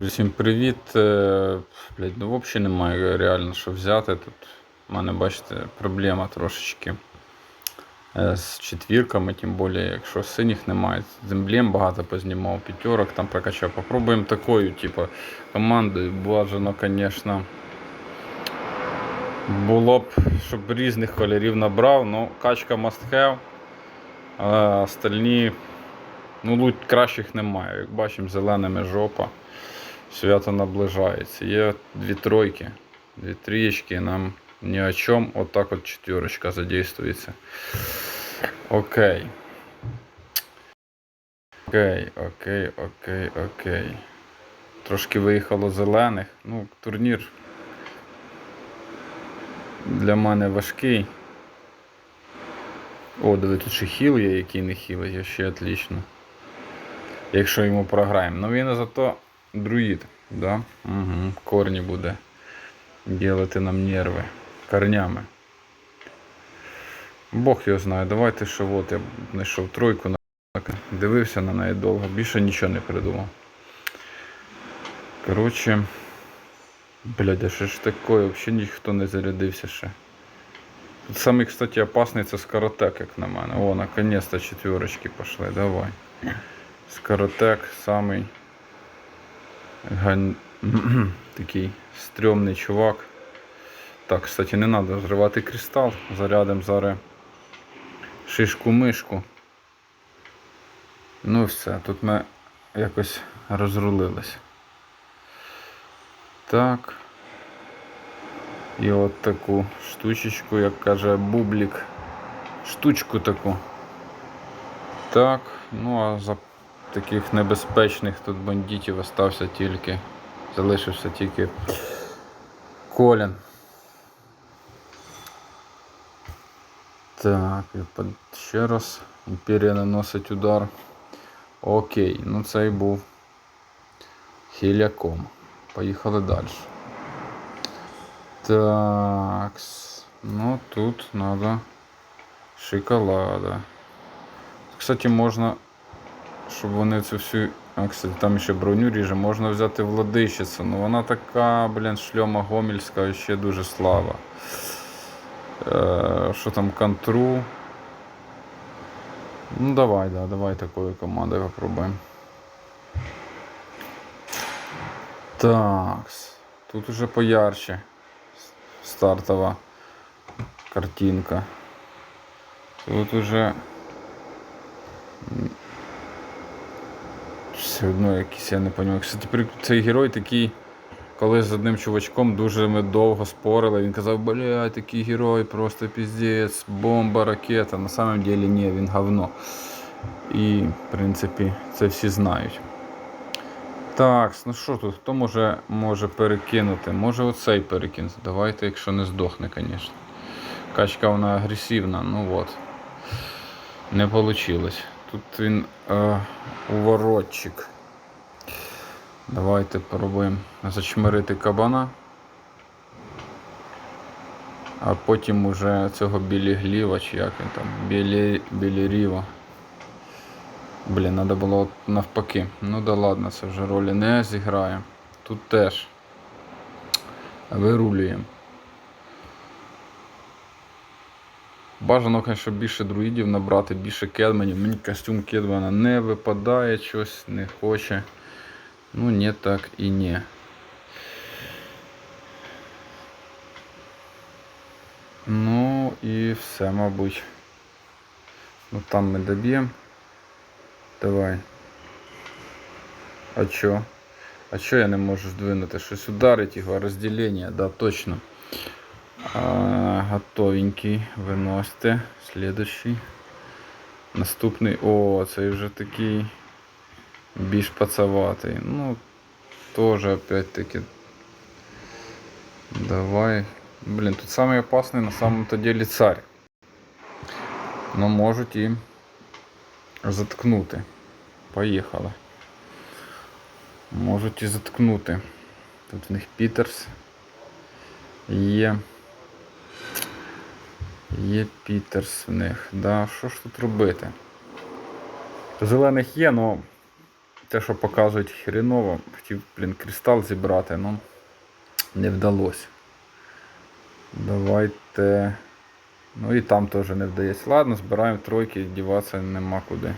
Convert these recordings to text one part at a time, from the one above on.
Всім привіт. Е, Блядь, ну взагалі немає реально що взяти. Тут у мене, бачите, проблема трошечки е, з четвірками, тим більше, якщо синіх немає. З емблем багато познімав, п'ятерок там прокачав. Попробуємо такою, типу, командою. Бажано, звісно. Було б, щоб різних кольорів набрав, ну качка must have. А остальні, ну, лут кращих немає. Як бачимо, зеленими жопа. Свято наближається. Є дві тройки, дві трієчки, нам ні о чому. Отак от четверочка задействується. Окей. Окей, окей, окей, окей. Трошки виїхало зелених. Ну, турнір для мене важкий. О, диви, тут ще хіл є, який не хіл, є ще отлично. Якщо йому програємо. Ну він зато друїд, да? Угу. Корні буде ділити нам нерви корнями. Бог його знає. Давайте що от я знайшов тройку, дивився на неї довго, більше нічого не придумав. Коротше. Блядь, а що ж таке? Взагалі ніхто не зарядився ще. Тут самий, кстати, опасний це скоротек, як на мене. О, наконец-то четверочки пошли. Давай. Скоротек самий гань... такий стрьомний чувак. Так, кстати, не треба зривати кристал. Зарядимо зараз шишку-мишку. Ну все, тут ми якось розрулились. Так. І от таку штучечку, як каже бублік. Штучку таку. Так, ну а за таких небезпечних тут бандитів остався тільки. Залишився тільки Колін. Так, і ще раз. Імперія наносить удар. Окей, ну цей був хіляком. Поїхали далі. Так. Ну тут надо шоколада. Кстати, можна, щоб вони цю всю. А, кстати, там ще броню ріже, можна взяти владичицю. Ну вона така, блін, шльома гомельська і ще дуже слава. Е, що там контру? Ну давай, да, давай такою командою попробуємо. Так. Тут уже поярче стартова картинка. Тут уже все одно якийсь, я не розумію. При- цей герой такий, коли з одним чувачком дуже ми довго спорили, він казав, бля, такий герой, просто піздець, бомба, ракета. На самом деле ні, він говно. І, в принципі, це всі знають. Так, ну що тут? Хто може, може перекинути? Може оцей перекинути. Давайте, якщо не здохне, звісно. Качка вона агресивна, ну от. Не вийшло. Тут він е, уворотчик. Давайте пробуємо зачмирити кабана. А потім уже цього білігліва, чи як він там, білі, біліріва. Блін, треба було навпаки. Ну да ладно, це вже ролі не зіграє. Тут теж вирулюємо. Бажано, конечно, більше друїдів набрати, більше кедменів. Мені костюм кедмана не випадає, щось не хоче. Ну, не так і не. Ну і все, мабуть. Ну там ми доб'ємо. Давай. А чо? А чо я не можу здвинути? Щось ударить його, розділення, да, точно. А, готовенький, виносите. Следующий. Наступний. О, цей вже такий Більш пацаватий. Ну, тоже опять-таки. Давай. Блин, тут самый опасный на самом-то деле царь. Но можуть і заткнути. Поїхали. Можуть і заткнути. Тут в них Пітерс. Є. Є Пітерс в них. Да, що ж тут робити? Зелених є, але те, що показують хреново, хотів, блін, кристал зібрати, ну не вдалося. Давайте. Ну і там теж не вдається. Ладно, збираємо тройки, діватися нема куди.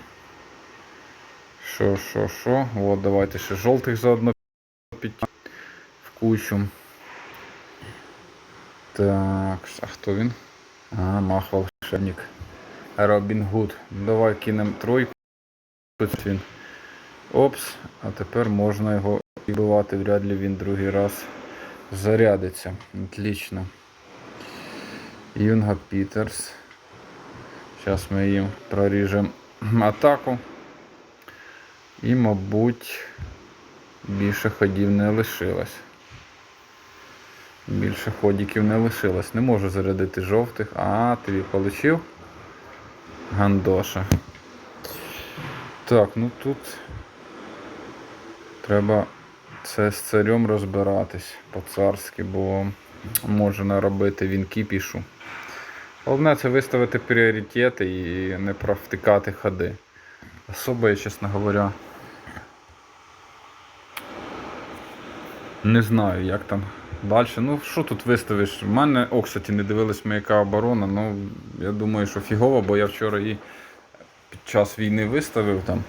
Що, що, що? От, давайте ще жовтих заодно підтягнемо в кучу. Так, а хто він? А, мах волшебник. Робін Гуд. Давай кинемо тройку. Ось він. Опс, а тепер можна його вбивати, вряд ли він другий раз зарядиться. Отлично. Юнга Пітерс. Зараз ми їм проріжемо атаку. І, мабуть, більше ходів не лишилось. Більше ходиків не лишилось. Не можу зарядити жовтих. А, тобі получив? Гандоша. Так, ну тут треба це з царем розбиратись по-царськи, бо може наробити він кіпішу. Головне це виставити пріоритети і не провтикати ходи. Особо я, чесно говоря, не знаю, як там далі. Ну, що тут виставиш? У мене, о, кстати, не дивились ми, яка оборона. Ну, я думаю, що фігово, бо я вчора її під час війни виставив там,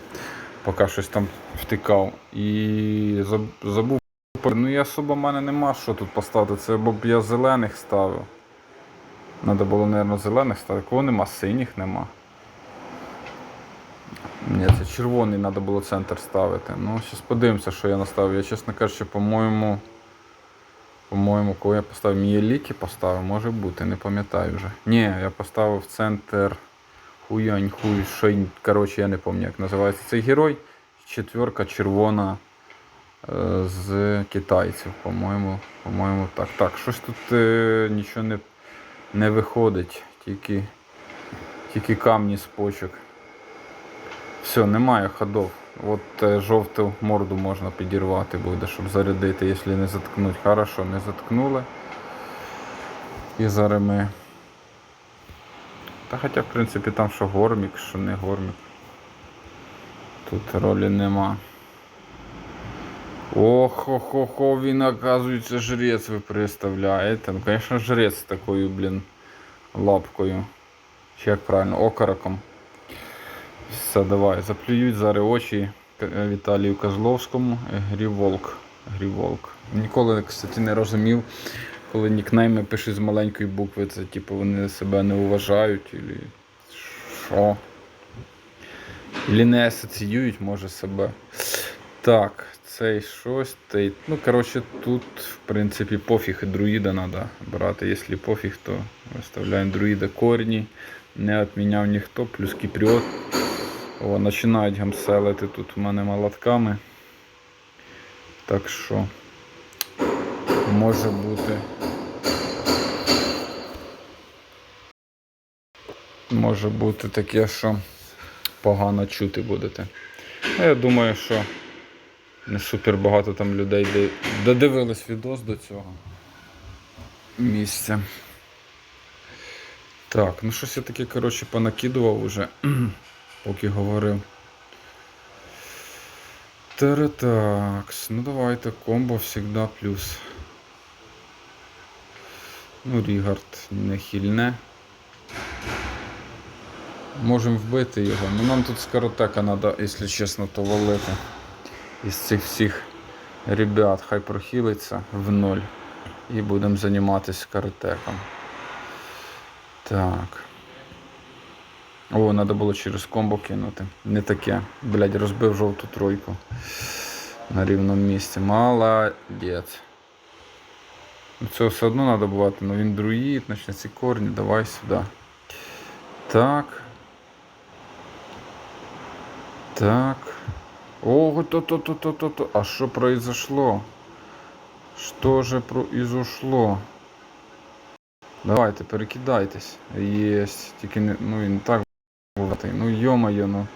поки щось там втикав. І забув. Ну і особо в мене нема що тут поставити. Це або б я зелених ставив. Надо було, мабуть, зелених ставити. Кого нема, синіх нема. Ні, це червоний треба було центр ставити. Ну, зараз подивимося, що я наставив. Я, чесно кажучи, по-моєму. По-моєму, кого я поставив? Мієліки поставив, може бути, не пам'ятаю вже. Ні, я поставив центр хуянь, хуй, шень. Коротше, я не пам'ятаю, як називається цей герой. Четверка червона е, з китайців, по-моєму. По-моєму, так. Так, щось тут е, нічого не, не виходить, тільки, тільки камні з почок. Все, немає ходов. От е, жовту морду можна підірвати буде, щоб зарядити, якщо не заткнуть. Хорошо, не заткнули. І зараз ми. Та хоча, в принципі, там що гормік, що не гормік. Тут ролі нема. Ох-хо-хо-хо, він, оказується, жрець ви представляєте. Ну, звісно, жрець такою, блін, лапкою. Чи як правильно, окороком. Все, давай, заплюють зараз очі Віталію Козловському. Гріволк. Гріволк. Ніколи, кстати, не розумів, коли нікнейми пишуть з маленької букви, це типу вони себе не вважають, или що. Или не асоціюють, може, себе. Так, цей щось. Цей... Ну, коротше, тут, в принципі, пофіг і друїда треба брати. Якщо пофіг, то виставляємо друїда корні. Не відміняв ніхто, плюс кіпріот. О, починають гамселити тут у мене молотками. Так що може бути. Може бути таке, що погано чути будете. Ну, я думаю, що не супер багато там людей додивились відос до цього місця. Так, ну щось я таке, коротше, понакидував уже, поки говорив. Таратакс. Ну давайте, комбо всегда плюс. Ну, Рігард не хильне. Можемо вбити його. Ну нам тут скоротека треба, якщо чесно, то валити. Із цих всіх ребят хай прохилиться в ноль. І будемо займатися скоротеком. Так. О, треба було через комбо кинути. Не таке. Блядь, розбив жовту тройку. На рівному місці. Молодець. Це все одно треба бувати, ну він друїд, значить ці корні, давай сюди. Так. Так. Ого, то-то-то-то-то. А що произошло? Что же произошло? Давайте, перекидайтесь. Єсть. Тільки не. Ну він так. Ну йо-моє, ну.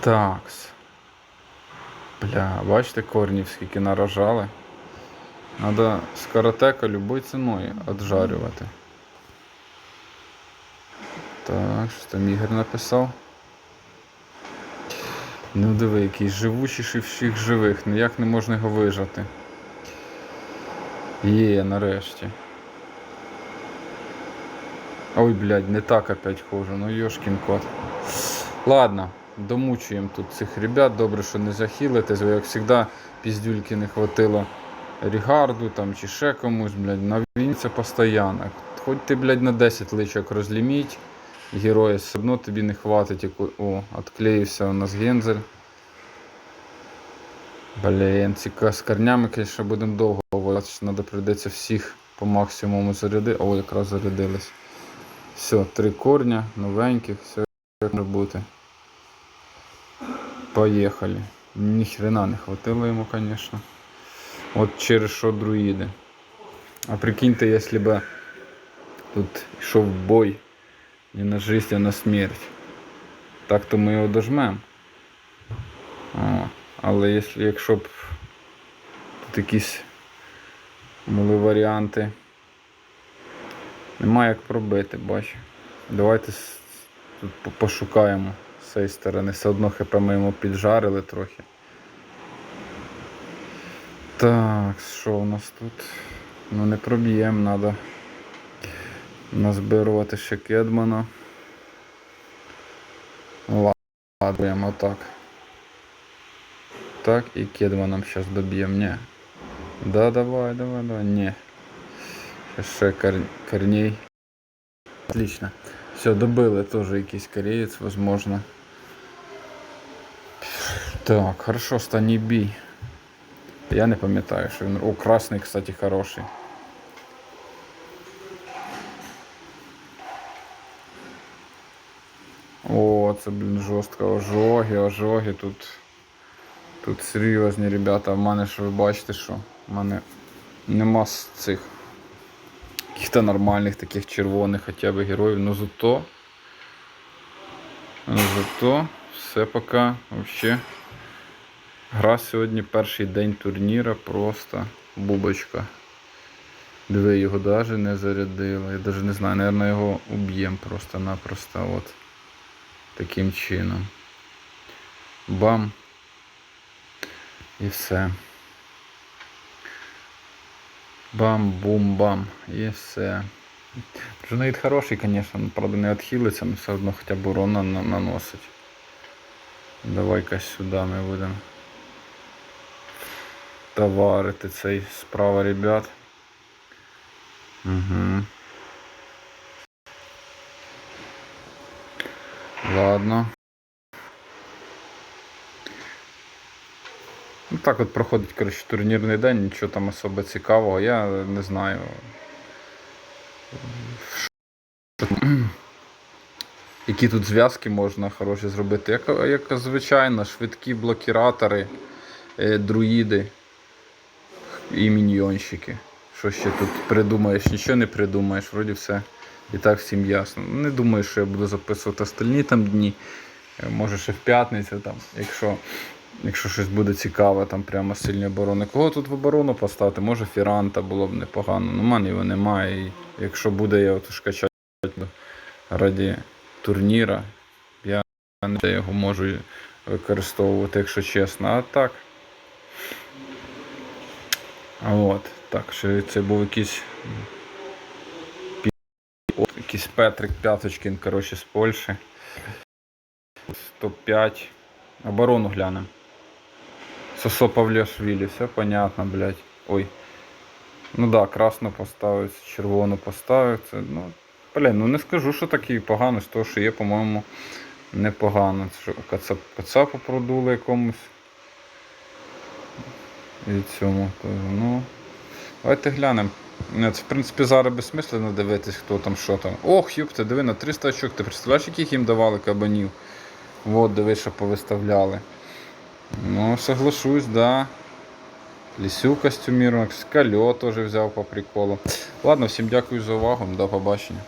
Такс. Бля, бачите корнів скільки наражали. Надо скоротека любой ціною отжарювати. Так, що там Ігор написав? Ну диви, який живучіший всіх живих, ніяк не можна його вижати. Є, нарешті. Ой, блядь, не так опять хожу, ну йошкін кот. Ладно, домучуємо тут цих ребят, добре, що не захилитесь, бо як завжди піздюльки не хватило Рігарду там чи ще комусь, блядь, на війні це постійно. Хоч ти, блядь, на 10 личок розліміть, героя все одно тобі не хватить. яку- О, відклеївся у нас гензель. Блін, ці з корнями, будемо довго воювати, треба прийдеться всіх по максимуму зарядити. О, якраз зарядились. Все, три корня, новеньких, все як бути. Поїхали. Ні хрена не хватило йому, звісно. От через що друїди. А прикиньте, якщо б тут йшов бой не на жизнь, а на смерть. Так то ми його дожмемо. О, але якщо, якщо б тут якісь були варіанти. Нема як пробити, бач. Давайте тут пошукаємо з цієї сторони. Все одно хп ми йому піджарили трохи. Так, що у нас тут? Ну не проб'ємо, треба назбирувати ще кедмана. Ладно, отак. Так, і кедманом зараз доб'ємо. Ні. Да, давай, давай, давай. Ні. Ще кор... корней. Отлично. Все, добили теж якийсь кореєць, возможно. Так, хорошо, останній бій. Я не пам'ятаю, що він. О, красний, кстати, хороший. О, це, блін, жорстко. Ожоги, ожоги тут. Тут серйозні ребята. В мене ж ви бачите, що в мене нема з цих яких-то нормальних таких червоних хоча б героїв. Ну зато. Зато все поки вообще. Гра сьогодні перший день турніра, просто бубочка. Диви, його навіть не зарядили. Я навіть не знаю, наверное, його уб'єм просто-напросто. От таким чином. Бам. І все. Бам-бум-бам. І все. Джунаїд хороший, звісно, правда не відхилиться, але все одно хоча б урон на- на- наносить. Давай-ка сюди ми будемо товарити цей справа, ребят. Угу. Ладно. Ну так от проходить, коротше, турнірний день, нічого там особо цікавого, я не знаю. Які тут зв'язки можна хороші зробити? Як, як звичайно, швидкі блокіратори, е, друїди і міньйонщики. Що ще тут придумаєш? Нічого не придумаєш, вроді все і так всім ясно. Не думаю, що я буду записувати остальні там дні. Е, Може ще в п'ятницю, там, якщо, якщо щось буде цікаве, там прямо сильні оборони. Кого тут в оборону поставити? Може Фіранта було б непогано. Ну, мене його немає. І якщо буде, я от качати раді турніра, я не його можу використовувати, якщо чесно. А так. От, так, що це був якийсь. Якийсь Петрик П'яточкін, коротше, з Польщі. 105. Оборону глянемо. Сосо Павлішвілі, все понятно, блядь. Ой. Ну да, красну поставив, червону поставив. Ну, блін, ну не скажу, що такий поганий, з того, що є, по-моєму, непогано. Це кацапу продули якомусь. І цьому. Ну. Давайте глянемо. Це, в принципі, зараз безсмислено дивитись, хто там що там. Ох, юпте, диви на 300 очок. Ти представляєш, яких їм давали кабанів? От, диви, що повиставляли. Ну, соглашусь, да. Лісю костюмірував, скальо теж взяв по приколу. Ладно, всім дякую за увагу, до побачення.